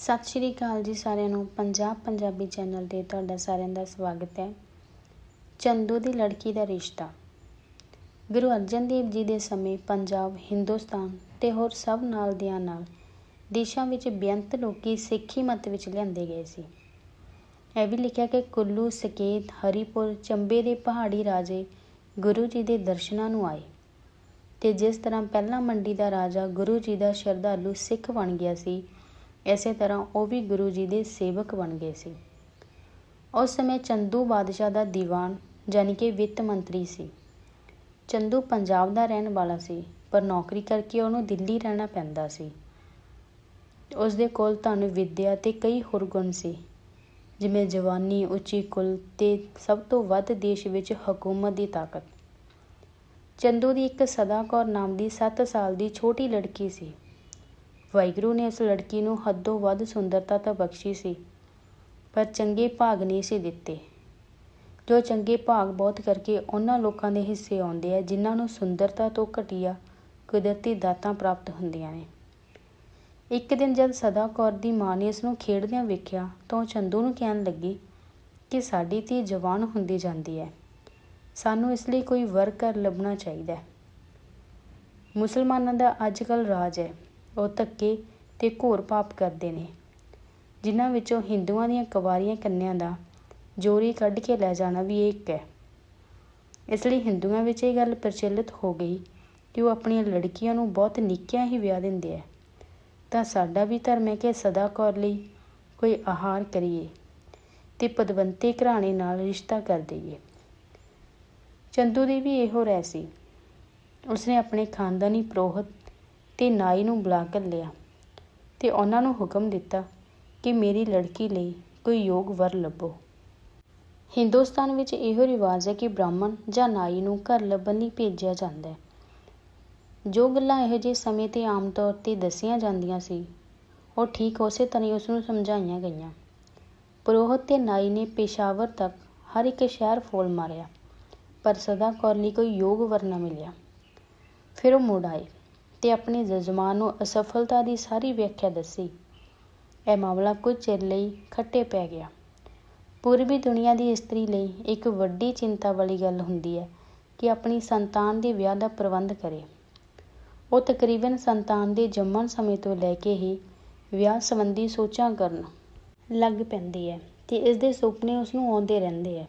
ਸਤਿ ਸ਼੍ਰੀ ਅਕਾਲ ਜੀ ਸਾਰਿਆਂ ਨੂੰ, ਪੰਜਾਬ ਪੰਜਾਬੀ ਚੈਨਲ ਤੇ ਤੁਹਾਡਾ ਸਾਰਿਆਂ ਦਾ ਸਵਾਗਤ ਹੈ। ਚੰਦੂ ਦੀ ਲੜਕੀ ਦਾ ਰਿਸ਼ਤਾ। ਗੁਰੂ ਅਰਜਨ ਦੇਵ ਜੀ ਦੇ ਸਮੇਂ ਪੰਜਾਬ, ਹਿੰਦੁਸਤਾਨ ਤੇ ਹੋਰ ਸਭ ਨਾਲ ਦਿਆਂ ਨਾਲ ਦੇਸ਼ਾਂ ਵਿੱਚ ਬੇਅੰਤ ਲੋਕੀ ਸਿੱਖੀ ਮਤ ਵਿੱਚ ਲਿਆਂਦੇ ਗਏ ਸੀ। ਇਹ ਵੀ ਲਿਖਿਆ ਕਿ ਕੁੱਲੂ, ਸਕੇਤ, ਹਰੀਪੁਰ, ਚੰਬੇ ਦੇ ਪਹਾੜੀ ਰਾਜੇ ਗੁਰੂ ਜੀ ਦੇ ਦਰਸ਼ਨਾਂ ਨੂੰ ਆਏ ਤੇ ਜਿਸ ਤਰ੍ਹਾਂ ਪਹਿਲਾਂ ਮੰਡੀ ਦਾ ਰਾਜਾ ਗੁਰੂ ਜੀ ਦਾ ਸ਼ਰਧਾਲੂ ਸਿੱਖ ਬਣ ਗਿਆ ਸੀ ਇਸੇ ਤਰ੍ਹਾਂ ਉਹ ਵੀ ਗੁਰੂ ਜੀ ਦੇ ਸੇਵਕ ਬਣ ਗਏ ਸੀ। ਉਸ ਸਮੇਂ ਚੰਦੂ ਬਾਦਸ਼ਾਹ ਦਾ ਦੀਵਾਨ ਯਾਨੀ ਕਿ ਵਿੱਤ ਮੰਤਰੀ ਸੀ। ਚੰਦੂ ਪੰਜਾਬ ਦਾ ਰਹਿਣ ਵਾਲਾ ਸੀ, ਪਰ ਨੌਕਰੀ ਕਰਕੇ ਉਹਨੂੰ ਦਿੱਲੀ ਰਹਿਣਾ ਪੈਂਦਾ ਸੀ। ਉਸ ਦੇ ਕੋਲ ਧਨ, ਵਿੱਦਿਆ ਤੇ ਕਈ ਹੋਰ ਗੁਣ ਸੀ, ਜਿਵੇਂ ਜਵਾਨੀ, ਉੱਚੀ ਕੁਲ ਤੇ ਸਭ ਤੋਂ ਵੱਧ ਦੇਸ਼ ਵਿੱਚ ਹਕੂਮਤ ਦੀ ਤਾਕਤ। ਚੰਦੂ ਦੀ ਇੱਕ ਸਦਾ ਕੌਰ ਨਾਮ ਦੀ 7 ਸਾਲ ਦੀ ਛੋਟੀ ਲੜਕੀ ਸੀ। ਵਾਹਿਗੁਰੂ ਨੇ ਉਸ ਲੜਕੀ ਨੂੰ ਹੱਦੋਂ ਵੱਧ ਸੁੰਦਰਤਾ ਤਾਂ ਬਖਸ਼ੀ ਸੀ, ਪਰ ਚੰਗੇ ਭਾਗ ਨਹੀਂ ਸੀ ਦਿੱਤੇ। ਜੋ ਚੰਗੇ ਭਾਗ ਬਹੁਤ ਕਰਕੇ ਉਹਨਾਂ ਲੋਕਾਂ ਦੇ ਹਿੱਸੇ ਆਉਂਦੇ ਆ, ਜਿਨ੍ਹਾਂ ਨੂੰ ਸੁੰਦਰਤਾ ਤੋਂ ਘਟੀਆ ਕੁਦਰਤੀ ਦਾਤਾਂ ਪ੍ਰਾਪਤ ਹੁੰਦੀਆਂ ਨੇ। ਇੱਕ ਦਿਨ ਜਦ ਸਦਾ ਕੌਰ ਦੀ ਮਾਂ ਨੇ ਇਸ ਨੂੰ ਖੇਡਦਿਆਂ ਵੇਖਿਆ, ਤਾਂ ਉਹ ਚੰਦੂ ਨੂੰ ਕਹਿਣ ਲੱਗੀ ਕਿ ਸਾਡੀ ਧੀ ਜਵਾਨ ਹੁੰਦੀ ਜਾਂਦੀ ਹੈ। ਸਾਨੂੰ ਇਸ ਲਈ ਕੋਈ ਵਰ ਘਰ ਲੱਭਣਾ ਚਾਹੀਦਾ ਹੈ। ਮੁਸਲਮਾਨਾਂ ਦਾ ਅੱਜ ਕੱਲ੍ਹ ਰਾਜ ਹੈ। ਉਹ ਧੱਕੇ ਤੇ ਘੋਰ ਪਾਪ ਕਰਦੇ ਨੇ। ਜਿਨ੍ਹਾਂ ਵਿੱਚੋਂ ਹਿੰਦੂਆਂ ਦੀਆਂ ਕੁਵਾਰੀਆਂ ਕੰਨਿਆਂ ਦਾ ਜੋਰੀ ਕੱਢ ਕੇ ਲੈ ਜਾਣਾ ਵੀ ਇੱਕ ਹੈ। ਇਸ ਲਈ ਹਿੰਦੂਆਂ ਵਿੱਚ ਇਹ ਗੱਲ ਪ੍ਰਚਲਿਤ ਹੋ ਗਈ ਕਿ ਉਹ ਆਪਣੀਆਂ ਲੜਕੀਆਂ ਨੂੰ ਬਹੁਤ ਨਿੱਕਿਆਂ ਹੀ ਵਿਆਹ ਦਿੰਦੇ ਆ ਤਾਂ ਸਾਡਾ ਵੀ ਧਰਮ ਹੈ ਕਿ ਸਦਾ ਕੌਰ ਲਈ ਕੋਈ ਆਹਾਰ ਕਰੀਏ ਤੇ ਪਦਵੰਤੇ ਘਰਾਣੇ ਨਾਲ ਰਿਸ਼ਤਾ ਕਰ ਦਈਏ। ਚੰਦੂ ਦੀ ਵੀ ਇਹੋ ਰਹਿ ਸੀ। ਉਸਨੇ ਆਪਣੇ ਖਾਨਦਾਨੀ ਪ੍ਰੋਹਤ ਤੇ ਨਾਈ ਨੂੰ ਬੁਲਾ ਕਰ ਲਿਆ ਤੇ ਉਹਨਾਂ ਨੂੰ ਹੁਕਮ ਦਿੱਤਾ ਕਿ ਮੇਰੀ ਲੜਕੀ ਲਈ ਕੋਈ ਯੋਗ ਵਰ ਲੱਭੋ। ਹਿੰਦੁਸਤਾਨ ਵਿੱਚ ਇਹੋ ਰਿਵਾਜ ਹੈ ਕਿ ਬ੍ਰਾਹਮਣ ਜਾਂ ਨਾਈ ਨੂੰ ਘਰ ਲੱਭਣ ਲਈ ਭੇਜਿਆ ਜਾਂਦਾ ਹੈ। ਜੋ ਗੱਲਾਂ ਇਹੋ ਜਿਹੇ ਸਮੇਂ ਤੇ ਆਮ ਤੌਰ ਤੇ ਦੱਸੀਆਂ ਜਾਂਦੀਆਂ ਸੀ, ਉਹ ਠੀਕ ਉਸੇ ਤਰ੍ਹਾਂ ਹੀ ਉਸ ਨੂੰ ਸਮਝਾਈਆਂ ਗਈਆਂ। ਪ੍ਰੋਹਤ ਤੇ ਨਾਈ ਨੇ ਪੇਸ਼ਾਵਰ ਤੱਕ ਹਰ ਇੱਕ ਸ਼ਹਿਰ ਫੋਲ ਮਾਰਿਆ, ਪਰ ਸਦਾ ਕੌਰ ਲਈ ਕੋਈ ਯੋਗ ਵਰ ਨਾ ਮਿਲਿਆ। ਫਿਰ ਉਹ ਮੁੜ ਆਏ। ਤੇ ਆਪਣੇ ਜਜ਼ਮਾਨ ਨੂੰ ਅਸਫਲਤਾ ਦੀ ਸਾਰੀ ਵਿਆਖਿਆ ਦੱਸੀ। ਇਹ ਮਾਮਲਾ ਕੁਝ ਚਿਰ ਲਈ ਖੱਟੇ ਪੈ ਗਿਆ। ਪੂਰਬੀ ਦੁਨੀਆ ਦੀ ਇਸਤਰੀ ਲਈ ਇੱਕ ਵੱਡੀ ਚਿੰਤਾ ਵਾਲੀ ਗੱਲ ਹੁੰਦੀ ਹੈ ਕਿ ਆਪਣੀ ਸੰਤਾਨ ਦੇ ਵਿਆਹ ਦਾ ਪ੍ਰਬੰਧ ਕਰੇ। ਉਹ ਤਕਰੀਬਨ ਸੰਤਾਨ ਦੇ ਜੰਮਣ ਸਮੇਂ ਤੋਂ ਲੈ ਕੇ ਹੀ ਵਿਆਹ ਸੰਬੰਧੀ ਸੋਚਾਂ ਕਰਨ ਲੱਗ ਪੈਂਦੀ ਹੈ ਤੇ ਇਸ ਦੇ ਸੁਪਨੇ ਉਸ ਨੂੰ ਆਉਂਦੇ ਰਹਿੰਦੇ ਹੈ।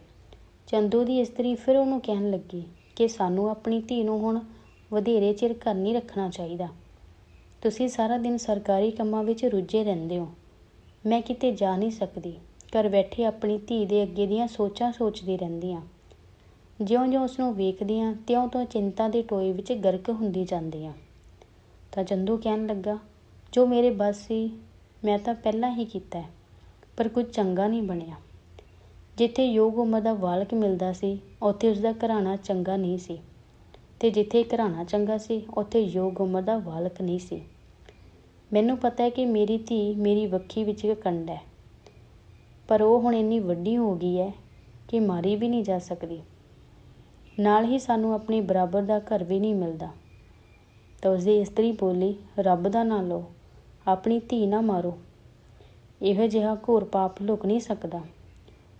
ਚੰਦੂ ਦੀ ਇਸਤਰੀ ਫਿਰ ਉਹਨੂੰ ਕਹਿਣ ਲੱਗੀ ਕਿ ਸਾਨੂੰ ਆਪਣੀ ਧੀ ਨੂੰ ਹੁਣ ਵਧੇਰੇ ਚਿਰ ਘਰ ਨਹੀਂ ਰੱਖਣਾ ਚਾਹੀਦਾ। ਤੁਸੀਂ ਸਾਰਾ ਦਿਨ ਸਰਕਾਰੀ ਕੰਮਾਂ ਵਿੱਚ ਰੁੱਝੇ ਰਹਿੰਦੇ ਹੋ। ਮੈਂ ਕਿਤੇ ਜਾ ਨਹੀਂ ਸਕਦੀ। ਘਰ ਬੈਠੇ ਆਪਣੀ ਧੀ ਦੇ ਅੱਗੇ ਦੀਆਂ ਸੋਚਾਂ ਸੋਚਦੀ ਰਹਿੰਦੀ ਹਾਂ ਜਿਉਂ-ਜਿਉਂ ਉਸ ਨੂੰ ਵੇਖਦੀ ਹਾਂ ਤਿਉਂ-ਤਿਉਂ ਚਿੰਤਾ ਦੇ ਟੋਏ ਵਿੱਚ ਗਰਕ ਹੁੰਦੀ ਜਾਂਦੀ ਹਾਂ ਤਾਂ ਚੰਦੂ ਕਹਿਣ ਲੱਗਾ, ਜੋ ਮੇਰੇ ਬਸ ਸੀ, ਮੈਂ ਤਾਂ ਪਹਿਲਾਂ ਹੀ ਕੀਤਾ ਪਰ ਕੁਝ ਚੰਗਾ ਨਹੀਂ ਬਣਿਆ। ਜਿੱਥੇ ਯੋਗ ਉਮਰ ਦਾ ਬਾਲਕ ਮਿਲਦਾ ਸੀ, ਉੱਥੇ ਉਸ ਦਾ ਘਰਾਣਾ ਚੰਗਾ ਨਹੀਂ ਸੀ। ਤੇ ਜਿੱਥੇ ਘਰਾਣਾ ਚੰਗਾ ਸੀ, ਉੱਥੇ ਯੋਗ ਉਮਰ ਦਾ ਬਾਲਕ ਨਹੀਂ ਸੀ। ਮੈਨੂੰ ਪਤਾ ਹੈ ਕਿ ਮੇਰੀ ਧੀ ਮੇਰੀ ਵੱਖੀ ਵਿੱਚ ਇੱਕ ਕੰਡ ਹੈ। ਪਰ ਉਹ ਹੁਣ ਇੰਨੀ ਵੱਡੀ ਹੋ ਗਈ ਹੈ ਕਿ ਮਾਰੀ ਵੀ ਨਹੀਂ ਜਾ ਸਕਦੀ। ਨਾਲ ਹੀ ਸਾਨੂੰ ਆਪਣੀ ਬਰਾਬਰ ਦਾ ਘਰ ਵੀ ਨਹੀਂ ਮਿਲਦਾ। ਤਾਂ ਉਸਦੀ ਇਸਤਰੀ ਬੋਲੀ, ਰੱਬ ਦਾ ਨਾਂ ਲਓ, ਆਪਣੀ ਧੀ ਨਾ ਮਾਰੋ। ਇਹੋ ਜਿਹਾ ਘੋਰ ਪਾਪ ਲੁਕ ਨਹੀਂ ਸਕਦਾ।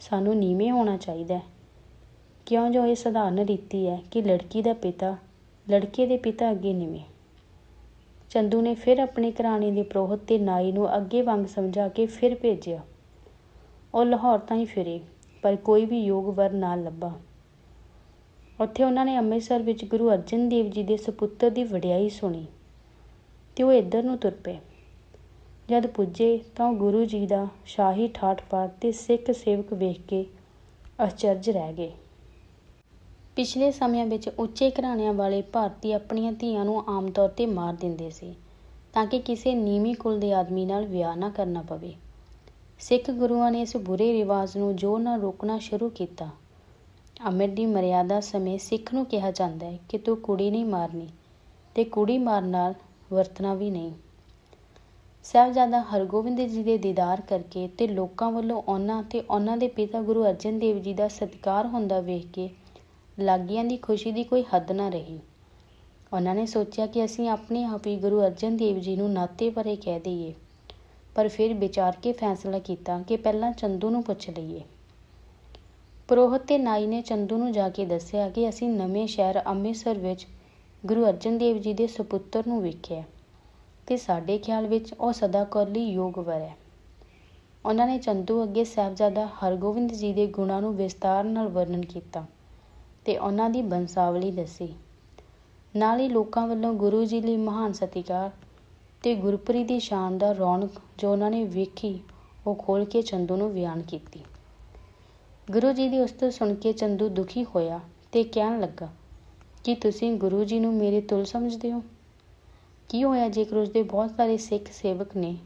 ਸਾਨੂੰ ਨੀਵੇਂ ਹੋਣਾ ਚਾਹੀਦਾ ਹੈ। ਕਿਉਂ ਜੋ ਇਹ ਸਧਾਰਨ ਰੀਤੀ ਹੈ ਕਿ ਲੜਕੀ ਦਾ ਪਿਤਾ ਲੜਕੇ ਦੇ ਪਿਤਾ ਅੱਗੇ ਨਿਵੇਂ? ਚੰਦੂ ਨੇ ਫਿਰ ਆਪਣੇ ਘਰਾਣੇ ਦੇ ਪ੍ਰੋਹਤ ਤੇ ਨਾਈ ਨੂੰ ਅੱਗੇ ਵਾਂਗ ਸਮਝਾ ਕੇ ਫਿਰ ਭੇਜਿਆ। ਉਹ ਲਾਹੌਰ ਤਾਂ ਹੀ ਫਿਰੇ, ਪਰ ਕੋਈ ਵੀ ਯੋਗ ਵਰ ਨਾ ਲੱਭਾ। ਉੱਥੇ ਉਹਨਾਂ ਨੇ ਅੰਮ੍ਰਿਤਸਰ ਵਿੱਚ ਗੁਰੂ ਅਰਜਨ ਦੇਵ ਜੀ ਦੇ ਸੁਪੁੱਤਰ ਦੀ ਵਡਿਆਈ ਸੁਣੀ ਤੇ ਉਹ ਇੱਧਰ ਨੂੰ ਤੁਰ ਪਏ। ਜਦ ਪੁੱਜੇ ਤਾਂ ਉਹ ਗੁਰੂ ਜੀ ਦਾ ਸ਼ਾਹੀ ਠਾਠ ਪਾਠ ਤੇ ਸਿੱਖ ਸੇਵਕ ਵੇਖ ਕੇ ਅਚਰਜ ਰਹਿ ਗਏ। ਪਿਛਲੇ ਸਮਿਆਂ ਵਿੱਚ ਉੱਚੇ ਘਰਾਣਿਆਂ ਵਾਲੇ ਭਾਰਤੀ ਆਪਣੀਆਂ ਧੀਆਂ ਨੂੰ ਆਮ ਤੌਰ ਤੇ ਮਾਰ ਦਿੰਦੇ ਸੀ, ਤਾਂ ਕਿ ਕਿਸੇ ਨੀਵੀਂ ਕੁਲ ਦੇ ਆਦਮੀ ਨਾਲ ਵਿਆਹ ਨਾ ਕਰਨਾ ਪਵੇ। ਸਿੱਖ ਗੁਰੂਆਂ ਨੇ ਇਸ ਬੁਰੇ ਰਿਵਾਜ ਨੂੰ ਜ਼ੋਰ ਨਾਲ ਰੋਕਣਾ ਸ਼ੁਰੂ ਕੀਤਾ। ਅੰਮ੍ਰਿਤ ਦੀ ਮਰਿਆਦਾ ਸਮੇਂ ਸਿੱਖ ਨੂੰ ਕਿਹਾ ਜਾਂਦਾ ਹੈ ਕਿ ਤੂੰ ਕੁੜੀ ਨਹੀਂ ਮਾਰਨੀ ਤੇ ਕੁੜੀ ਮਾਰਨ ਨਾਲ ਵਰਤਣਾ ਵੀ ਨਹੀਂ। ਸਾਹਿਬਜ਼ਾਦਾ ਹਰਗੋਬਿੰਦ ਜੀ ਦੇ ਦੀਦਾਰ ਕਰਕੇ ਤੇ ਲੋਕਾਂ ਵੱਲੋਂ ਉਹਨਾਂ ਤੇ ਉਹਨਾਂ ਦੇ ਪਿਤਾ ਗੁਰੂ ਅਰਜਨ ਦੇਵ ਜੀ ਦਾ ਸਤਿਕਾਰ ਹੁੰਦਾ ਵੇਖ ਕੇ ਲਾਗੀਆਂ ਦੀ ਖੁਸ਼ੀ ਦੀ ਕੋਈ ਹੱਦ ਨਾ ਰਹੀ। ਉਹਨਾਂ ਨੇ ਸੋਚਿਆ ਕਿ ਅਸੀਂ ਆਪਣੇ ਆਪ ਹੀ ਗੁਰੂ ਅਰਜਨ ਦੇਵ ਜੀ ਨੂੰ ਨਾਤੇ ਭਰੇ ਕਹਿ ਦਈਏ। ਪਰ ਫਿਰ ਵਿਚਾਰ ਕੇ ਫੈਸਲਾ ਕੀਤਾ ਕਿ ਪਹਿਲਾਂ ਚੰਦੂ ਨੂੰ ਪੁੱਛ ਲਈਏ। ਪ੍ਰੋਹਤ ਤੇ ਨਾਈ ਨੇ ਚੰਦੂ ਨੂੰ ਜਾ ਕੇ ਦੱਸਿਆ ਕਿ ਅਸੀਂ ਨਵੇਂ ਸ਼ਹਿਰ ਅੰਮ੍ਰਿਤਸਰ ਵਿੱਚ ਗੁਰੂ ਅਰਜਨ ਦੇਵ ਜੀ ਦੇ ਸੁਪੁੱਤਰ ਨੂੰ ਵੇਖਿਆ ਤੇ ਸਾਡੇ ਖਿਆਲ ਵਿੱਚ ਉਹ ਸਦਾ ਕੌਰ ਲਈ ਯੋਗਵਰ ਹੈ। ਉਹਨਾਂ ਨੇ ਚੰਦੂ ਅੱਗੇ ਸਾਹਿਬਜ਼ਾਦਾ ਹਰਗੋਬਿੰਦ ਜੀ ਦੇ ਗੁਣਾਂ ਨੂੰ ਵਿਸਤਾਰ ਨਾਲ ਵਰਣਨ ਕੀਤਾ। ਤੇ ਉਹਨਾਂ ਦੀ ਬੰਸਾਵਲੀ ਦੱਸੀ। ਨਾਲ ਹੀ ਲੋਕਾਂ ਵੱਲੋਂ ਗੁਰੂ ਜੀ ਲਈ ਮਹਾਨ ਸਤਿਕਾਰ ਤੇ ਗੁਰਪੁਰੀ ਦੀ ਸ਼ਾਨਦਾਰ ਰੌਣਕ ਜੋ ਉਹਨਾਂ ਨੇ ਵੇਖੀ, ਉਹ ਖੋਲ ਕੇ ਚੰਦੂ ਨੂੰ ਬਿਆਨ ਕੀਤੀ। ਗੁਰੂ ਜੀ ਦੀ ਉਸਤਤ ਸੁਣ ਕੇ ਚੰਦੂ ਦੁਖੀ ਹੋਇਆ ਤੇ ਕਹਿਣ ਲੱਗਾ, ਕਿ ਤੁਸੀਂ ਗੁਰੂ ਜੀ ਨੂੰ ਮੇਰੇ ਤੁਲ ਸਮਝਦੇ ਹੋ? ਕੀ ਹੋਇਆ ਜੇਕਰ ਉਸਦੇ ਬਹੁਤ ਸਾਰੇ ਸਿੱਖ ਸੇਵਕ ਨੇ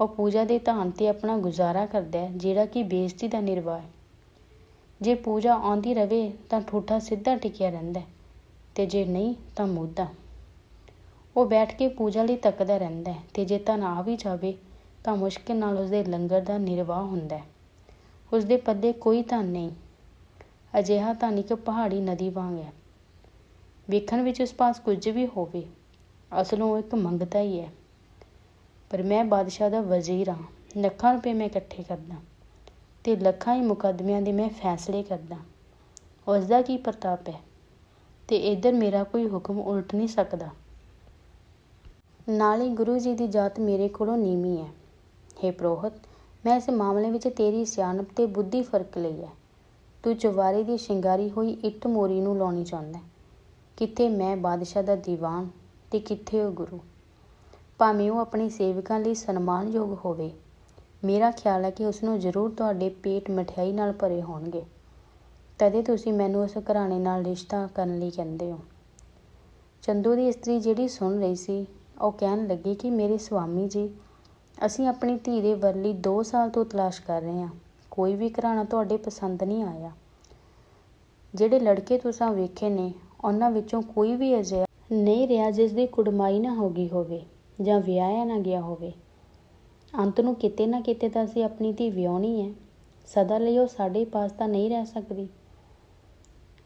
ਉਹ ਪੂਜਾ ਦੇ ਧਾਨ ਤੇ ਆਪਣਾ ਗੁਜ਼ਾਰਾ ਕਰਦਾ ਹੈ, ਜਿਹੜਾ ਕਿ ਬੇਇੱਜ਼ਤੀ ਦਾ ਨਿਰਵਾਹ ਹੈ? ਜੇ ਪੂਜਾ ਆਉਂਦੀ ਰਵੇ ਤਾਂ ਠੂਠਾ ਸਿੱਧਾ ਟਿਕਿਆ ਰਹਿੰਦਾ ਹੈ ਤੇ ਜੇ ਨਹੀਂ ਤਾਂ ਮੁੱਦਾ। ਉਹ ਬੈਠ ਕੇ ਪੂਜਾ ਲਈ ਤੱਕਦਾ ਰਹਿੰਦਾ ਹੈ ਤੇ ਜੇ ਧਨ ਆ ਵੀ ਜਾਵੇ ਤਾਂ ਮੁਸ਼ਕਿਲ ਨਾਲ ਉਸਦੇ ਲੰਗਰ ਦਾ ਨਿਰਵਾਹ ਹੁੰਦਾ ਉਸਦੇ ਪੱਲੇ ਕੋਈ ਧਨ ਨਹੀਂ। ਅਜਿਹਾ ਧਨ ਇੱਕ ਪਹਾੜੀ ਨਦੀ ਵਾਂਗ ਹੈ। ਵੇਖਣ ਵਿੱਚ ਉਸ ਪਾਸ ਕੁਝ ਵੀ ਹੋਵੇ, ਅਸਲੋਂ ਇੱਕ ਮੰਗਤਾ ਹੀ ਹੈ। ਪਰ ਮੈਂ ਬਾਦਸ਼ਾਹ ਦਾ ਵਜ਼ੀਰ ਹਾਂ। ਲੱਖਾਂ ਰੁਪਏ ਮੈਂ ਇਕੱਠੇ ਕਰਦਾ। ਤੇ ਲੱਖਾਂ ਹੀ ਮੁਕੱਦਮਿਆਂ ਦੇ ਮੈਂ ਫੈਸਲੇ ਕਰਦਾ। ਉਸ ਦਾ ਕੀ ਪ੍ਰਤਾਪ ਹੈ? ਤੇ ਇਧਰ ਮੇਰਾ ਕੋਈ ਹੁਕਮ ਉਲਟ ਨਹੀਂ ਸਕਦਾ। ਨਾਲੇ ਗੁਰੂ ਜੀ ਦੀ ਜਾਤ ਮੇਰੇ ਕੋਲੋਂ ਨੀਵੀਂ ਹੈ। हे ਪ੍ਰੋਹਤ, ਮੈਂ ਇਸ ਮਾਮਲੇ ਵਿੱਚ ਤੇਰੀ ਸਿਆਣਪ ਤੇ ਬੁੱਧੀ ਫ਼ਰਕ ਲਈ ਹੈ। ਤੂੰ ਚੁਬਾਰੇ ਦੀ ਸ਼ਿੰਗਾਰੀ ਹੋਈ ਇੱਟ ਮੋਰੀ ਨੂੰ ਲਾਉਣੀ ਚਾਹੁੰਦਾ ਕਿੱਥੇ ਮੈਂ ਬਾਦਸ਼ਾਹ ਦਾ ਦੀਵਾਨ ਤੇ ਕਿੱਥੇ ਉਹ ਗੁਰੂ? ਭਾਵੇਂ ਉਹ ਆਪਣੇ ਸੇਵਕਾਂ ਲਈ ਸਨਮਾਨਯੋਗ ਹੋਵੇ ਮੇਰਾ ਖਿਆਲ ਹੈ ਕਿ ਉਸ ਨੂੰ ਜ਼ਰੂਰ ਤੁਹਾਡੇ ਪੇਟ ਮਠਿਆਈ ਨਾਲ ਭਰੇ ਹੋਣਗੇ। ਤਦੇ ਤੁਸੀਂ ਮੈਨੂੰ ਉਸ ਘਰਾਣੇ ਨਾਲ ਰਿਸ਼ਤਾ ਕਰਨ ਲਈ ਕਹਿੰਦੇ ਹੋ। ਚੰਦੂ ਦੀ ਇਸਤਰੀ ਜਿਹੜੀ ਸੁਣ ਰਹੀ ਸੀ, ਉਹ ਕਹਿਣ ਲੱਗੀ ਕਿ ਮੇਰੇ ਸਵਾਮੀ ਜੀ, ਅਸੀਂ ਆਪਣੀ ਧੀ ਦੇ ਵਰ ਲਈ 2 ਸਾਲ ਤੋਂ ਤਲਾਸ਼ ਕਰ ਰਹੇ ਹਾਂ। ਕੋਈ ਵੀ ਘਰਾਣਾ ਤੁਹਾਡੇ ਪਸੰਦ ਨਹੀਂ ਆਇਆ। ਜਿਹੜੇ ਲੜਕੇ ਤੁਸੀਂ ਵੇਖੇ ਨੇ, ਉਹਨਾਂ ਵਿੱਚੋਂ ਕੋਈ ਵੀ ਅਜਿਹਾ ਨਹੀਂ ਰਿਹਾ ਜਿਸ ਦੀ ਕੁੜਮਾਈ ਨਾ ਹੋ ਗਈ ਹੋਵੇ ਜਾਂ ਵਿਆਹਿਆ ਨਾ ਗਿਆ ਹੋਵੇ। ਅੰਤ ਨੂੰ ਕਿਤੇ ਨਾ ਕਿਤੇ ਤਾਂ ਅਸੀਂ ਆਪਣੀ ਧੀ ਵਿਆਹਣੀ ਹੈ। ਸਦਾ ਲਈ ਉਹ ਸਾਡੇ ਪਾਸ ਤਾਂ ਨਹੀਂ ਰਹਿ ਸਕਦੀ।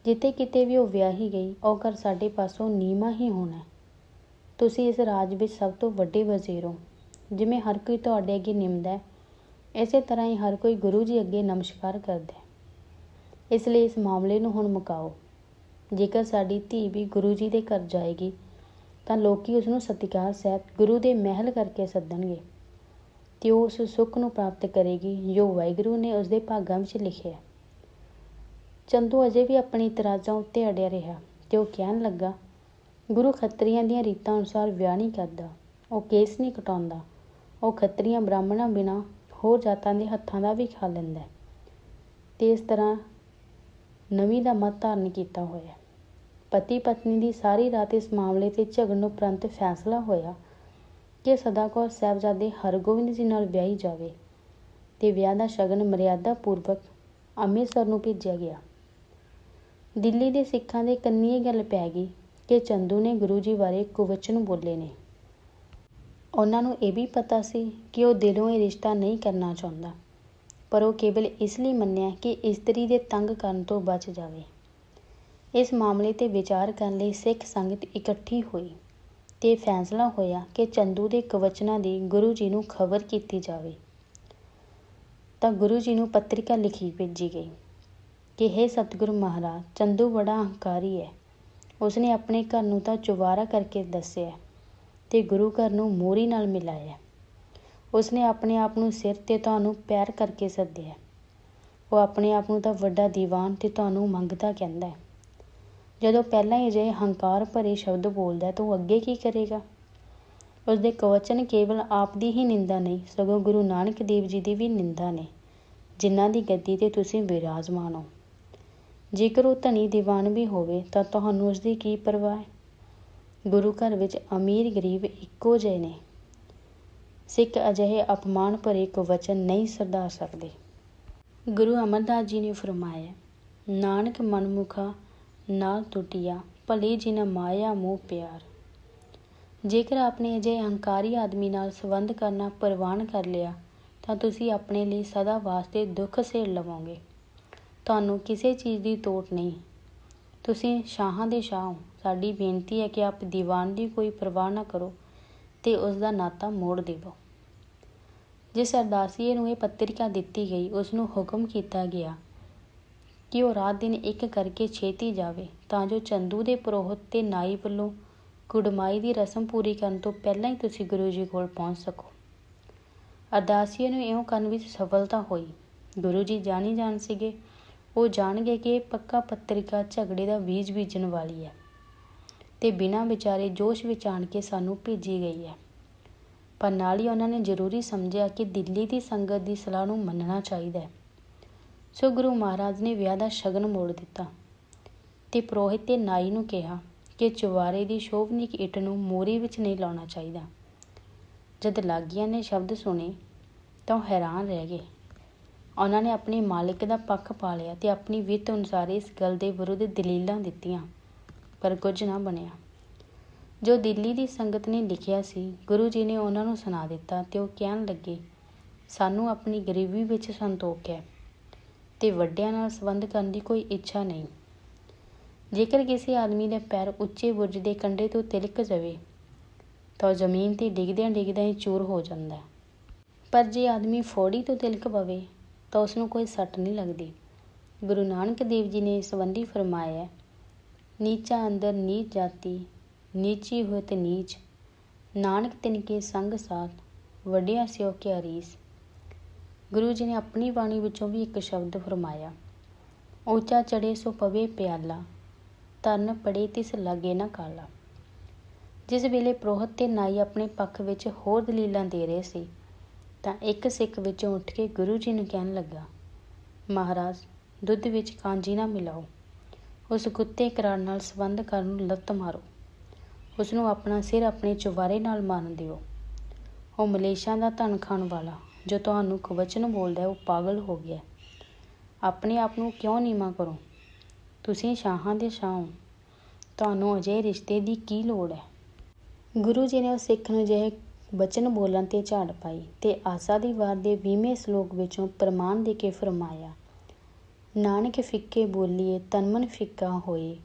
ਜਿੱਥੇ ਕਿਤੇ ਵੀ ਉਹ ਵਿਆਹੀ ਗਈ, ਉਹ ਘਰ ਸਾਡੇ ਪਾਸੋਂ ਨੀਮਾ ਹੀ ਹੋਣਾ ਤੁਸੀਂ ਇਸ ਰਾਜ ਵਿੱਚ ਸਭ ਤੋਂ ਵੱਡੇ ਵਜ਼ੀਰ ਹੋ। ਜਿਵੇਂ ਹਰ ਕੋਈ ਤੁਹਾਡੇ ਅੱਗੇ ਨਿਮਦਾ ਹੈ, ਇਸੇ ਤਰ੍ਹਾਂ ਹੀ ਹਰ ਕੋਈ ਗੁਰੂ ਜੀ ਅੱਗੇ ਨਮਸਕਾਰ ਕਰਦਾ ਹੈ। ਇਸ ਲਈ ਇਸ ਮਾਮਲੇ ਨੂੰ ਹੁਣ ਮੁਕਾਓ। ਜੇਕਰ ਸਾਡੀ ਧੀ ਵੀ ਗੁਰੂ ਜੀ ਦੇ ਘਰ ਜਾਏਗੀ, ਤਾਂ ਲੋਕੀ ਉਸ ਨੂੰ ਸਤਿਕਾਰ ਸਹਿਤ ਗੁਰੂ ਦੇ ਮਹਿਲ ਕਰਕੇ ਸੱਦਣਗੇ। ਤੇ ਉਹ ਉਸ ਸੁੱਖ ਨੂੰ ਪ੍ਰਾਪਤ ਕਰੇਗੀ, ਜੋ ਵਾਹਿਗੁਰੂ ਨੇ ਉਸ ਦੇ ਭਾਗਾਂ ਵਿੱਚ ਲਿਖਿਆ। ਚੰਦੂ ਅਜੇ ਵੀ ਆਪਣੀ ਇਤਰਾਜ਼ਾਂ ਉੱਤੇ ਅੜਿਆ ਰਿਹਾ ਤੇ ਉਹ ਕਹਿਣ ਲੱਗਾ, ਗੁਰੂ ਖੱਤਰੀਆਂ ਦੀਆਂ ਰੀਤਾਂ ਅਨੁਸਾਰ ਵਿਆਹ ਨਹੀਂ ਕਰਦਾ, ਉਹ ਕੇਸ ਨਹੀਂ ਕਟਾਉਂਦਾ। ਉਹ ਖੱਤਰੀਆਂ ਬ੍ਰਾਹਮਣਾਂ ਬਿਨਾ ਹੋਰ ਜਾਤਾਂ ਦੇ ਹੱਥਾਂ ਦਾ ਵੀ ਖਾ ਲੈਂਦਾ ਤੇ ਇਸ ਤਰ੍ਹਾਂ ਨਵੀਂ ਦਾ ਮਤ ਧਾਰਨ ਕੀਤਾ ਹੋਇਆ। ਪਤੀ ਪਤਨੀ ਦੀ ਸਾਰੀ ਰਾਤ ਇਸ ਮਾਮਲੇ ਤੇ ਝਗੜਨ ਉਪਰੰਤ ਫੈਸਲਾ ਹੋਇਆ। ਕਿ ਸਦਾ ਕੌਰ ਸਾਹਿਬਜ਼ਾਦੇ ਹਰਗੋਬਿੰਦ ਜੀ ਨਾਲ ਵਿਆਹੀ ਜਾਵੇ ਤੇ ਵਿਆਹ ਦਾ ਸ਼ਗਨ ਮਰਿਆਦਾ ਪੂਰਵਕ ਅੰਮ੍ਰਿਤਸਰ ਨੂੰ ਭੇਜਿਆ ਗਿਆ। ਦਿੱਲੀ ਦੇ ਸਿੱਖਾਂ ਦੇ ਕੰਨੀ ਇਹ ਗੱਲ ਪੈ ਗਈ ਕਿ ਚੰਦੂ ਨੇ ਗੁਰੂ ਜੀ ਬਾਰੇ ਕੁਵਚਨ ਬੋਲੇ ਨੇ। ਉਹਨਾਂ ਨੂੰ ਇਹ ਵੀ ਪਤਾ ਸੀ ਕਿ ਉਹ ਦਿਲੋਂ ਇਹ ਰਿਸ਼ਤਾ ਨਹੀਂ ਕਰਨਾ ਚਾਹੁੰਦਾ, ਪਰ ਉਹ ਕੇਵਲ ਇਸ ਲਈ ਮੰਨਿਆ ਕਿ ਇਸਤਰੀ ਦੇ ਤੰਗ ਕਰਨ ਤੋਂ ਬਚ ਜਾਵੇ। ਇਸ ਮਾਮਲੇ ਤੇ ਵਿਚਾਰ ਕਰਨ ਲਈ ਸਿੱਖ ਸੰਗਤ ਇਕੱਠੀ ਹੋਈ। ਤੇ ਫੈਸਲਾ ਹੋਇਆ ਕਿ ਚੰਦੂ ਦੇ ਕਵਚਨਾਂ ਦੀ ਗੁਰੂ ਜੀ ਨੂੰ ਖਬਰ ਕੀਤੀ ਜਾਵੇ। ਤਾਂ ਗੁਰੂ ਜੀ ਨੂੰ ਪੱਤਰਿਕਾ ਲਿਖੀ ਭੇਜੀ ਗਈ ਕਿ हे ਸਤਿਗੁਰੂ ਮਹਾਰਾਜ, ਚੰਦੂ ਬੜਾ ਅਹੰਕਾਰੀ ਹੈ। ਉਸਨੇ ਆਪਣੇ ਘਰ ਨੂੰ ਤਾਂ ਚੁਬਾਰਾ ਕਰਕੇ ਦੱਸਿਆ ਤੇ ਗੁਰੂ ਘਰ ਨੂੰ ਮੋਰੀ ਨਾਲ ਮਿਲਾਇਆ। ਉਸਨੇ ਆਪਣੇ ਆਪ ਨੂੰ ਸਿਰ ਤੇ ਤੁਹਾਨੂੰ ਪੈਰ ਕਰਕੇ ਸੱਦਿਆ। ਉਹ ਆਪਣੇ ਆਪ ਨੂੰ ਤਾਂ ਵੱਡਾ ਦੀਵਾਨ ਤੇ ਤੁਹਾਨੂੰ ਮੰਗਦਾ ਕਹਿੰਦਾ ਹੈ। ਜਦੋਂ ਪਹਿਲਾਂ ਹੀ ਅਜਿਹੇ ਹੰਕਾਰ ਭਰੇ ਸ਼ਬਦ ਬੋਲਦਾ ਤਾਂ ਉਹ ਅੱਗੇ ਕੀ ਕਰੇਗਾ? ਉਸਦੇ ਕਵਚਨ ਕੇਵਲ ਆਪ ਦੀ ਹੀ ਨਿੰਦਾ ਨਹੀਂ, ਸਗੋਂ ਗੁਰੂ ਨਾਨਕ ਦੇਵ ਜੀ ਦੀ ਵੀ ਨਿੰਦਾ ਨੇ, ਜਿਨ੍ਹਾਂ ਦੀ ਗੱਦੀ ਤੇ ਤੁਸੀਂ ਵਿਰਾਜਮਾਨ ਹੋ। ਜੇਕਰ ਉਹ ਧਨੀ ਦੀਵਾਨ ਵੀ ਹੋਵੇ, ਤਾਂ ਤੁਹਾਨੂੰ ਉਸ ਦੀ ਕੀ ਪਰਵਾਹ ਹੈ? ਗੁਰੂ ਘਰ ਵਿੱਚ ਅਮੀਰ ਗਰੀਬ ਇੱਕੋ ਜਿਹੇ ਨੇ। ਸਿੱਖ ਅਜਿਹੇ ਅਪਮਾਨ ਭਰੇ ਕਵਚਨ ਨਹੀਂ ਸਰਦਾਰ ਸਕਦੇ। ਗੁਰੂ ਅਮਰਦਾਸ ਜੀ ਨੇ ਫਰਮਾਇਆ, ਨਾਨਕ ਮਨਮੁਖਾ ਨਾਲ ਟੁੱਟਿਆ, ਭਲੇ ਜਿਨ ਮਾਇਆ, ਮੋਹ, ਪਿਆਰ। ਜੇਕਰ ਆਪਣੇ ਅਜੇ ਹੰਕਾਰੀ ਆਦਮੀ ਨਾਲ ਸੰਬੰਧ ਕਰਨਾ ਪ੍ਰਵਾਨ ਕਰ ਲਿਆ, ਤਾਂ ਤੁਸੀਂ ਆਪਣੇ ਲਈ ਸਦਾ ਵਾਸਤੇ ਦੁੱਖ ਸੇੜ ਲਵੋਗੇ। ਤੁਹਾਨੂੰ ਕਿਸੇ ਚੀਜ਼ ਦੀ ਤੋਟ ਨਹੀਂ। ਤੁਸੀਂ ਸ਼ਾਹਾਂ ਦੇ ਸ਼ਾਹ ਹੋ। ਸਾਡੀ ਬੇਨਤੀ ਹੈ ਕਿ ਆਪ ਦੀਵਾਨ ਦੀ ਕੋਈ ਪਰਵਾਹ ਨਾ ਕਰੋ ਤੇ ਉਸ ਦਾ ਨਾਤਾ ਮੋੜ ਦੇਵੋ। ਜਿਸ ਅਰਦਾਸੀਏ ਨੂੰ ਇਹ ਪੱਤਰਿਕਾ ਦਿੱਤੀ ਗਈ ਉਸ ਨੂੰ ਹੁਕਮ ਕੀਤਾ ਗਿਆ ਕਿ ਉਹ ਰਾਤ ਦਿਨ ਇੱਕ ਕਰਕੇ ਛੇਤੀ ਜਾਵੇ? ਤਾਂ ਜੋ ਚੰਦੂ ਦੇ ਪੁਰੋਹਿਤ ਤੇ ਨਾਈ ਵੱਲੋਂ ਗੁੜਮਾਈ ਦੀ ਰਸਮ ਪੂਰੀ ਕਰਨ ਤੋਂ ਪਹਿਲਾਂ ਹੀ ਤੁਸੀਂ ਗੁਰੂ ਜੀ ਕੋਲ ਪਹੁੰਚ ਸਕੋ। ਅਰਦਾਸੀਏ ਨੂੰ ਇਉਂ ਕਰਨ ਵਿੱਚ ਸਫਲਤਾ ਹੋਈ। ਗੁਰੂ ਜੀ ਜਾਣੀ ਜਾਣ ਸੀਗੇ। ਉਹ ਜਾਣਗੇ ਕਿ ਇਹ ਪੱਕਾ ਪੱਤਰਿਕਾ ਝਗੜੇ ਦਾ ਬੀਜ ਬੀਜਣ ਵਾਲੀ ਹੈ ਤੇ ਬਿਨਾਂ ਵਿਚਾਰੇ ਜੋਸ਼ ਵਿੱਚ ਆਣ ਕੇ ਸਾਨੂੰ ਭੇਜੀ ਗਈ ਹੈ। ਪਰ ਨਾਲ ਹੀ ਉਹਨਾਂ ਨੇ ਜ਼ਰੂਰੀ ਸਮਝਿਆ ਕਿ ਦਿੱਲੀ ਦੀ ਸੰਗਤ ਦੀ ਸਲਾਹ ਨੂੰ ਮੰਨਣਾ ਚਾਹੀਦਾ ਹੈ। ਸੋ ਗੁਰੂ ਮਹਾਰਾਜ ਨੇ ਵਿਆਹ ਦਾ ਸ਼ਗਨ ਮੋੜ ਦਿੱਤਾ ਤੇ ਪ੍ਰੋਹਿਤ ਤੇ ਨਾਈ ਨੂੰ ਕਿਹਾ ਕਿ ਚੁਵਾਰੇ ਦੀ ਸ਼ੋਭਨੀਕ ਇੱਟ ਨੂੰ ਮੋਰੀ ਵਿੱਚ ਨਹੀਂ ਲਾਉਣਾ ਚਾਹੀਦਾ। ਜਦ ਲਾਗੀਆਂ ਨੇ ਸ਼ਬਦ ਸੁਣੇ ਤਾਂ ਉਹ ਹੈਰਾਨ ਰਹਿ ਗਏ। ਉਹਨਾਂ ਨੇ ਆਪਣੇ ਮਾਲਿਕ ਦਾ ਪੱਖ ਪਾ ਲਿਆ ਤੇ ਆਪਣੀ ਵਿੱਤ ਅਨੁਸਾਰ ਇਸ ਗੱਲ ਦੇ ਵਿਰੁੱਧ ਦਲੀਲਾਂ ਦਿੱਤੀਆਂ, ਪਰ ਕੁਝ ਨਾ ਬਣਿਆ। ਜੋ ਦਿੱਲੀ ਦੀ ਸੰਗਤ ਨੇ ਲਿਖਿਆ ਸੀ, ਗੁਰੂ ਜੀ ਨੇ ਉਹਨਾਂ ਨੂੰ ਸੁਣਾ ਦਿੱਤਾ ਤੇ ਉਹ ਕਹਿਣ ਲੱਗੇ, ਸਾਨੂੰ ਆਪਣੀ ਗਰੀਬੀ ਵਿੱਚ ਸੰਤੋਖ ਹੈ। ਤੇ ਵੱਡਿਆਂ ਨਾਲ ਸੰਬੰਧ ਕਰਨ ਦੀ ਕੋਈ ਇੱਛਾ ਨਹੀਂ। ਜੇਕਰ ਕਿਸੇ ਆਦਮੀ ਦੇ ਪੈਰ ਉੱਚੇ ਬੁਰਜ ਦੇ ਕੰਢੇ ਤੋਂ ਤਿਲਕ ਜਾਵੇ, ਤਾਂ ਉਹ ਜ਼ਮੀਨ ਤੇ ਡਿੱਗਦਿਆਂ ਡਿੱਗਦਿਆਂ ਹੀ ਚੂਰ ਹੋ ਜਾਂਦਾ ਹੈ। ਪਰ ਜੇ ਆਦਮੀ ਫੋੜੀ ਤੋਂ ਤਿਲਕ ਪਵੇ, ਤਾਂ ਉਸ ਨੂੰ ਕੋਈ ਸੱਟ ਨਹੀਂ ਲੱਗਦੀ। ਗੁਰੂ ਨਾਨਕ ਦੇਵ ਜੀ ਨੇ ਸੰਬੰਧੀ ਫਰਮਾਇਆ ਹੈ, ਨੀਚਾ ਅੰਦਰ ਨੀਚ ਜਾਤੀ, ਨੀਚੀ ਹੋਏ ਤੇ ਨੀਚ। ਨਾਨਕ ਤਿਨ ਕੇ ਸੰਗ ਸਾਥ, ਵੱਡਿਆ ਸਿਓ ਕਿਆ ਰੀਸ ਗੁਰੂ ਜੀ ਨੇ ਆਪਣੀ ਬਾਣੀ ਵਿੱਚੋਂ ਵੀ ਇੱਕ ਸ਼ਬਦ ਫਰਮਾਇਆ ਉੱਚਾ ਚੜੇ ਸੋ ਪਵੇ ਪਿਆਲਾ ਤਰਨ ਪੜੇ ਤਿਸ ਲਾਗੇ ਨਾ ਕਾਲਾ। ਜਿਸ ਵੇਲੇ ਪ੍ਰੋਹਤ ਤੇ ਨਾਈ ਆਪਣੇ ਪੱਖ ਵਿੱਚ ਹੋਰ ਦਲੀਲਾਂ ਦੇ ਰਹੇ ਸੀ, ਤਾਂ ਇੱਕ ਸਿੱਖ ਵਿੱਚੋਂ ਉੱਠ ਕੇ ਗੁਰੂ ਜੀ ਨੂੰ ਕਹਿਣ ਲੱਗਾ, ਮਹਾਰਾਜ, ਦੁੱਧ ਵਿੱਚ ਕਾਂਜੀ ਨਾ ਮਿਲਾਓ। ਉਸ ਕੁੱਤੇ ਕਰਾਰ ਨਾਲ ਸੰਬੰਧ ਕਰਨ ਨੂੰ ਲੱਤ ਮਾਰੋ। ਉਸ ਨੂੰ ਆਪਣਾ ਸਿਰ ਆਪਣੇ ਚੁਬਾਰੇ ਨਾਲ ਮਾਰਨ ਦਿਓ। ਉਹ ਮਲੇਸ਼ਾਂ ਦਾ ਧਨ ਖਾਣ ਵਾਲਾ ਜੋ ਤੁਹਾਨੂੰ ਵਚਨ ਬੋਲਦਾ ਹੈ, ਉਹ ਪਾਗਲ ਹੋ ਗਿਆ ਆਪਣੇ ਆਪ ਨੂੰ ਕਿਉਂ ਨੀਵਾਂ ਕਰੋ? ਤੁਸੀਂ ਸ਼ਾਹਾਂ ਦੇ ਸ਼ਾਹ ਹੋ। ਤੁਹਾਨੂੰ ਅਜੇ ਰਿਸ਼ਤੇ ਦੀ ਕੀ ਲੋੜ ਹੈ? ਗੁਰੂ ਜੀ ਨੇ ਉਸ ਸਿੱਖ ਨੂੰ ਜਿਹੇ ਬਚਨ ਬੋਲਣ ਤੇ ਝਾੜ ਪਾਈ ਤੇ ਆਸਾ ਦੀ ਵਾਰ ਦੇ 20ਵੇਂ ਸ਼ਲੋਕ ਵਿੱਚੋਂ ਪ੍ਰਮਾਣ ਦੇ ਕੇ ਫਰਮਾਇਆ, ਨਾਨਕ ਫਿੱਕੇ ਬੋਲੀਏ, ਤਨਮਨ ਫਿੱਕਾ ਹੋਏ,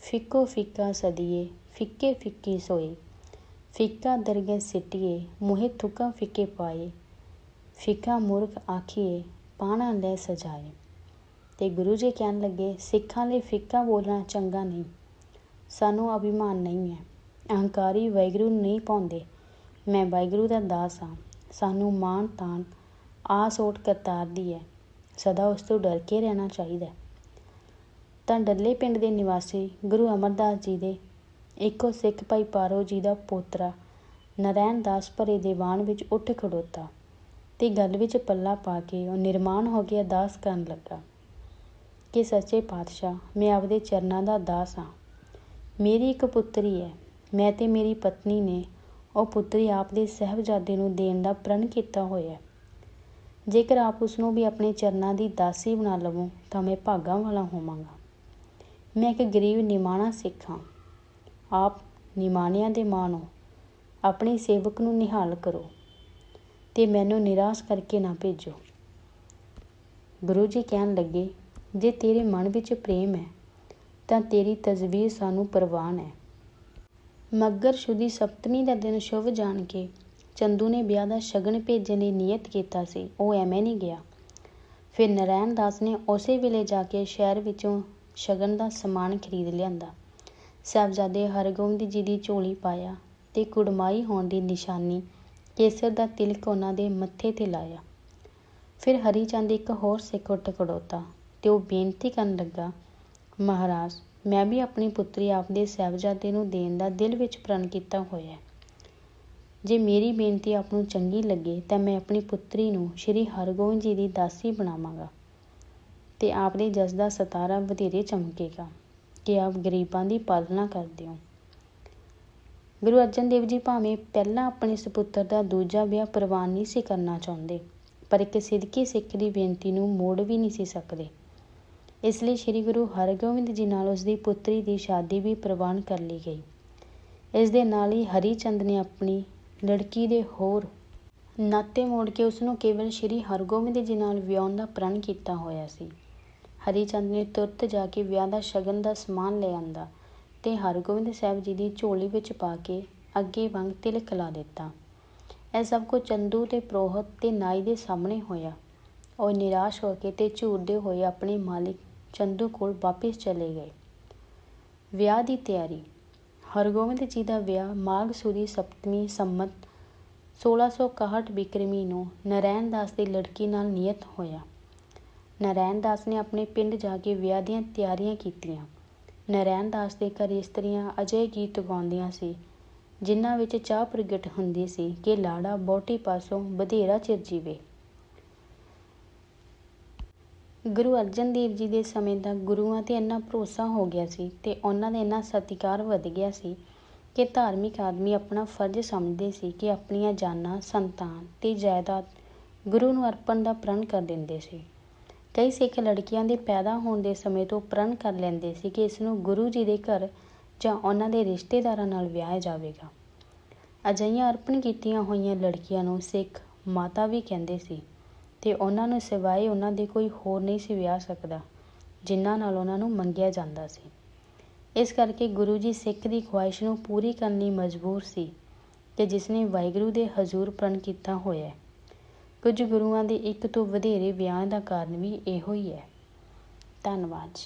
ਫਿੱਕੋ ਫਿੱਕਾ ਸਦੀਏ, ਫਿੱਕੇ ਫਿੱਕੀ ਸੋਏ, ਫਿੱਕਾ ਦਰਗਹਿ ਸਿੱਟੀਏ, ਮੋਹਿ ਥੁਕਾ ਫਿੱਕੇ ਪਾਏ ਫਿੱਕਾ ਮੁਰਖ ਆਖੀਏ ਪਾਣਾ ਲੈ ਸਜਾਏ। ਤੇ ਗੁਰੂ ਜੀ ਕਹਿਣ ਲੱਗੇ, ਸਿੱਖਾਂ ਲਈ ਫਿੱਕਾ ਬੋਲਣਾ ਚੰਗਾ ਨਹੀਂ। ਸਾਨੂੰ ਅਭਿਮਾਨ ਨਹੀਂ ਹੈ। ਅਹੰਕਾਰੀ ਵੈਗਰੂ ਨੂੰ ਨਹੀਂ ਪਾਉਂਦੇ। ਮੈਂ ਵਾਹਿਗੁਰੂ ਦਾ ਦਾਸ ਹਾਂ। ਸਾਨੂੰ ਮਾਣ ਤਾਣ, ਆਸ ਓਟ ਕਰਤਾਰਦੀ ਹੈ। ਸਦਾ ਉਸ ਤੋਂ ਡਰ ਕੇ ਰਹਿਣਾ ਚਾਹੀਦਾ ਤਾਂ ਡੱਲੇ ਪਿੰਡ ਦੇ ਨਿਵਾਸੀ ਗੁਰੂ ਅਮਰਦਾਸ ਜੀ ਦੇ ਇੱਕੋ ਸਿੱਖ ਭਾਈ ਪਾਰੋ ਜੀ ਦਾ ਪੋਤਰਾ ਨਰੈਣ ਦਾਸ ਭਰੇ ਦੀਵਾਨ ਵਿੱਚ ਉੱਠ ਖੜੋਤਾ। ਤੇ ਗੱਲ ਵਿੱਚ ਪੱਲਾ ਪਾ ਕੇ ਉਹ ਨਿਰਮਾਣ ਹੋ ਕੇ ਅਰਦਾਸ ਕਰਨ ਲੱਗਾ ਕਿ ਸੱਚੇ ਪਾਤਸ਼ਾਹ, ਮੈਂ ਆਪਦੇ ਚਰਨਾਂ ਦਾ ਦਾਸ ਹਾਂ। ਮੇਰੀ ਇੱਕ ਪੁੱਤਰੀ ਹੈ। ਮੈਂ ਤੇ ਮੇਰੀ ਪਤਨੀ ਨੇ ਉਹ ਪੁੱਤਰੀ ਆਪ ਦੇ ਸਹਿਬਜ਼ਾਦੇ ਨੂੰ ਦੇਣ ਦਾ ਪ੍ਰਣ ਕੀਤਾ ਹੋਇਆ ਜੇਕਰ ਆਪ ਉਸ ਨੂੰ ਵੀ ਆਪਣੇ ਚਰਨਾਂ ਦੀ ਦਾਸੀ ਬਣਾ ਲਵੋ, ਤਾਂ ਮੈਂ ਭਾਗਾਂ ਵਾਲਾ ਹੋਵਾਂਗਾ। ਮੈਂ ਇੱਕ ਗਰੀਬ ਨਿਮਾਣਾ ਸਿੱਖ ਹਾਂ। ਆਪ ਨਿਮਾਣਿਆਂ ਦੇ ਮਾਣੋ ਆਪਣੇ ਸੇਵਕ ਨੂੰ ਨਿਹਾਲ ਕਰੋ। ਤੇ ਮੈਨੂੰ ਨਿਰਾਸ਼ ਕਰਕੇ ਨਾ ਭੇਜੋ। ਗੁਰੂ ਜੀ ਕਹਿਣ ਲੱਗੇ, ਜੇ ਤੇਰੇ ਮਨ ਵਿੱਚ ਪ੍ਰੇਮ ਹੈ, ਤਾਂ ਤੇਰੀ ਤਜਵੀਜ਼ ਸਾਨੂੰ ਪ੍ਰਵਾਨ ਹੈ। ਮੱਗਰ ਸ਼ੁਦੀ ਸਪਤਮੀ ਦਾ ਦਿਨ ਸ਼ੁਭ ਜਾਣ ਕੇ ਚੰਦੂ ਨੇ ਵਿਆਹ ਦਾ ਸ਼ਗਨ ਭੇਜਣ ਦੀ ਨੀਅਤ ਕੀਤਾ ਸੀ, ਉਹ ਐਵੇਂ ਨਹੀਂ ਗਿਆ। ਫਿਰ ਨਰੈਣ ਦਾਸ ਨੇ ਉਸੇ ਵੇਲੇ ਜਾ ਕੇ ਸ਼ਹਿਰ ਵਿੱਚੋਂ ਸ਼ਗਨ ਦਾ ਸਮਾਨ ਖਰੀਦ ਲਿਆਂਦਾ। ਸਾਹਿਬਜ਼ਾਦੇ ਹਰਗੋਬਿੰਦ ਜੀ ਦੀ ਝੋਲੀ ਪਾਇਆ ਤੇ ਕੁੜਮਾਈ ਹੋਣ ਦੀ ਨਿਸ਼ਾਨੀ ਕੇਸਰ ਦਾ ਤਿਲਕ ਉਹਨਾਂ ਦੇ ਮੱਥੇ ਤੇ ਲਾਇਆ। ਫਿਰ ਹਰੀ ਚੰਦ ਇੱਕ ਹੋਰ ਸਿੱਖ ਉੱਠ ਖੜੋਤਾ ਤੇ ਉਹ ਬੇਨਤੀ ਕਰਨ ਲੱਗਾ, ਮਹਾਰਾਜ, ਮੈਂ ਵੀ ਆਪਣੀ ਪੁੱਤਰੀ ਆਪਦੇ ਸਾਹਿਬਜ਼ਾਦੇ ਨੂੰ ਦੇਣ ਦਾ ਦਿਲ ਵਿੱਚ ਪ੍ਰਣ ਕੀਤਾ ਹੋਇਆ ਹੈ। ਜੇ ਮੇਰੀ ਬੇਨਤੀ ਆਪ ਨੂੰ ਚੰਗੀ ਲੱਗੇ, ਤਾਂ ਮੈਂ ਆਪਣੀ ਪੁੱਤਰੀ ਨੂੰ ਸ਼੍ਰੀ ਹਰਗੋਬਿੰਦ ਜੀ ਦੀ ਦਾਸੀ ਬਣਾਵਾਂਗਾ ਤੇ ਆਪਦੇ ਜਸ ਦਾ ਸਤਾਰਾ ਵਧੇਰੇ ਚਮਕੇਗਾ ਕਿ ਆਪ ਗਰੀਬਾਂ ਦੀ ਪਾਲਣਾ ਕਰਦੇ ਹੋ। ਗੁਰੂ ਅਰਜਨ ਦੇਵ ਜੀ ਭਾਵੇਂ ਪਹਿਲਾਂ ਆਪਣੇ ਸੁਪੁੱਤਰ ਦਾ ਦੂਜਾ ਵਿਆਹ ਪ੍ਰਵਾਨ ਨਹੀਂ ਸੀ ਕਰਨਾ ਚਾਹੁੰਦੇ, ਪਰ ਇੱਕ ਸਿੱਧਕੀ ਸਿੱਖ ਦੀ ਬੇਨਤੀ ਨੂੰ ਮੋੜ ਵੀ ਨਹੀਂ ਸੀ ਸਕਦੇ। ਇਸ ਲਈ ਸ੍ਰੀ ਗੁਰੂ ਹਰਗੋਬਿੰਦ ਜੀ ਨਾਲ ਉਸ ਦੀ ਪੁੱਤਰੀ ਦੀ ਸ਼ਾਦੀ ਵੀ ਪ੍ਰਵਾਨ ਕਰ ਲਈ ਗਈ। ਇਸ ਦੇ ਨਾਲ ਹੀ ਹਰੀ ਚੰਦ ਨੇ ਆਪਣੀ ਲੜਕੀ ਦੇ ਹੋਰ ਨਾਤੇ ਮੋੜ ਕੇ ਉਸ ਨੂੰ ਕੇਵਲ ਸ੍ਰੀ ਹਰਗੋਬਿੰਦ ਜੀ ਨਾਲ ਵਿਆਹਣ ਦਾ ਪ੍ਰਣ ਕੀਤਾ ਹੋਇਆ ਸੀ। ਹਰੀ ਚੰਦ ਨੇ ਤੁਰਤ ਜਾ ਕੇ ਵਿਆਹ ਦਾ ਸ਼ਗਨ ਦਾ ਸਮਾਨ ਲੈ ਆਂਦਾ। ਤੇ ਹਰਗੋਬਿੰਦ ਸਾਹਿਬ ਜੀ ਦੀ ਝੋਲੀ ਵਿੱਚ ਪਾ ਕੇ ਅੱਗੇ ਵਾਂਗ ਤਿਲਕ ਲਾ ਦਿੱਤਾ। ਇਹ ਸਭ ਕੁਝ ਚੰਦੂ ਤੇ ਪ੍ਰੋਹਤ ਤੇ ਨਾਈ ਦੇ ਸਾਹਮਣੇ ਹੋਇਆ। ਉਹ ਨਿਰਾਸ਼ ਹੋ ਕੇ ਤੇ ਝੂਰਦੇ ਹੋਏ ਆਪਣੇ ਮਾਲਿਕ ਚੰਦੂ ਕੋਲ ਵਾਪਿਸ ਚਲੇ ਗਏ। ਵਿਆਹ ਦੀ ਤਿਆਰੀ। ਹਰਗੋਬਿੰਦ ਜੀ ਦਾ ਵਿਆਹ ਮਾਘ ਸੁਦੀ ਸਪਤਮੀ ਸੰਮਤ 1661 ਬਿਕਰਮੀ ਨੂੰ ਨਰੈਣ ਦਾਸ ਦੀ ਲੜਕੀ ਨਾਲ ਨਿਯਤ ਹੋਇਆ। ਨਰੈਣ ਦਾਸ ਨੇ ਆਪਣੇ ਪਿੰਡ ਜਾ ਕੇ ਵਿਆਹ ਦੀਆਂ ਤਿਆਰੀਆਂ ਕੀਤੀਆਂ। ਨਰੈਣ ਦਾਸ ਦੇ ਘਰ ਇਸਤਰੀਆਂ ਅਜੇ ਗੀਤ ਗਾਉਂਦੀਆਂ ਸੀ, ਜਿਨ੍ਹਾਂ ਵਿੱਚ ਚਾਹ ਪ੍ਰਗਟ ਹੁੰਦੀ ਸੀ ਕਿ ਲਾੜਾ ਬੋਟੀ ਪਾਸੋਂ ਬਧੇਰਾ ਚਿਰ ਜੀਵੇ। ਗੁਰੂ ਅਰਜਨ ਦੇਵ ਜੀ ਦੇ ਸਮੇਂ ਦਾ ਗੁਰੂਆਂ ਤੇ ਇੰਨਾ ਭਰੋਸਾ ਹੋ ਗਿਆ ਸੀ ਤੇ ਉਹਨਾਂ ਦਾ ਇੰਨਾ ਸਤਿਕਾਰ ਵਧ ਗਿਆ ਸੀ ਕਿ ਧਾਰਮਿਕ ਆਦਮੀ ਆਪਣਾ ਫਰਜ਼ ਸਮਝਦੇ ਸੀ ਕਿ ਆਪਣੀਆਂ ਜਾਨਾਂ, ਸੰਤਾਨ ਤੇ ਜਾਇਦਾਦ ਗੁਰੂ ਨੂੰ ਅਰਪਣ ਦਾ ਪ੍ਰਣ ਕਰ ਦਿੰਦੇ ਸੀ। ਕਈ ਸਿੱਖ ਲੜਕੀਆਂ ਦੇ ਪੈਦਾ ਹੋਣ ਦੇ ਸਮੇਂ ਤੋਂ ਪ੍ਰਣ ਕਰ ਲੈਂਦੇ ਸੀ ਕਿ ਇਸ ਨੂੰ ਗੁਰੂ ਜੀ ਦੇ ਘਰ ਜਾਂ ਉਹਨਾਂ ਦੇ ਰਿਸ਼ਤੇਦਾਰਾਂ ਨਾਲ ਵਿਆਹਿਆ ਜਾਵੇਗਾ। ਅਜਿਹੀਆਂ ਅਰਪਣ ਕੀਤੀਆਂ ਹੋਈਆਂ ਲੜਕੀਆਂ ਨੂੰ ਸਿੱਖ ਮਾਤਾ ਵੀ ਕਹਿੰਦੇ ਸੀ ਤੇ ਉਹਨਾਂ ਨੂੰ ਸਿਵਾਏ ਉਹਨਾਂ ਦੇ ਕੋਈ ਹੋਰ ਨਹੀਂ ਸੀ ਵਿਆਹ ਸਕਦਾ, ਜਿਨ੍ਹਾਂ ਨਾਲ ਉਹਨਾਂ ਨੂੰ ਮੰਗਿਆ ਜਾਂਦਾ ਸੀ। ਇਸ ਕਰਕੇ ਗੁਰੂ ਜੀ ਸਿੱਖ ਦੀ ਖੁਆਇਸ਼ ਨੂੰ ਪੂਰੀ ਕਰਨ ਲਈ ਮਜਬੂਰ ਸੀ ਕਿ ਜਿਸ ਨੇ ਵਾਹਿਗੁਰੂ ਦੇ ਹਜ਼ੂਰ ਪ੍ਰਣ ਕੀਤਾ ਹੋਇਆ ਹੈ। ਕੁਝ ਗੁਰੂਆਂ ਦੇ ਇੱਕ ਤੋਂ ਵਧੇਰੇ ਵਿਆਹ ਦਾ ਕਾਰਨ ਵੀ ਇਹੋ ਹੀ ਹੈ। ਧੰਨਵਾਦ ਜੀ।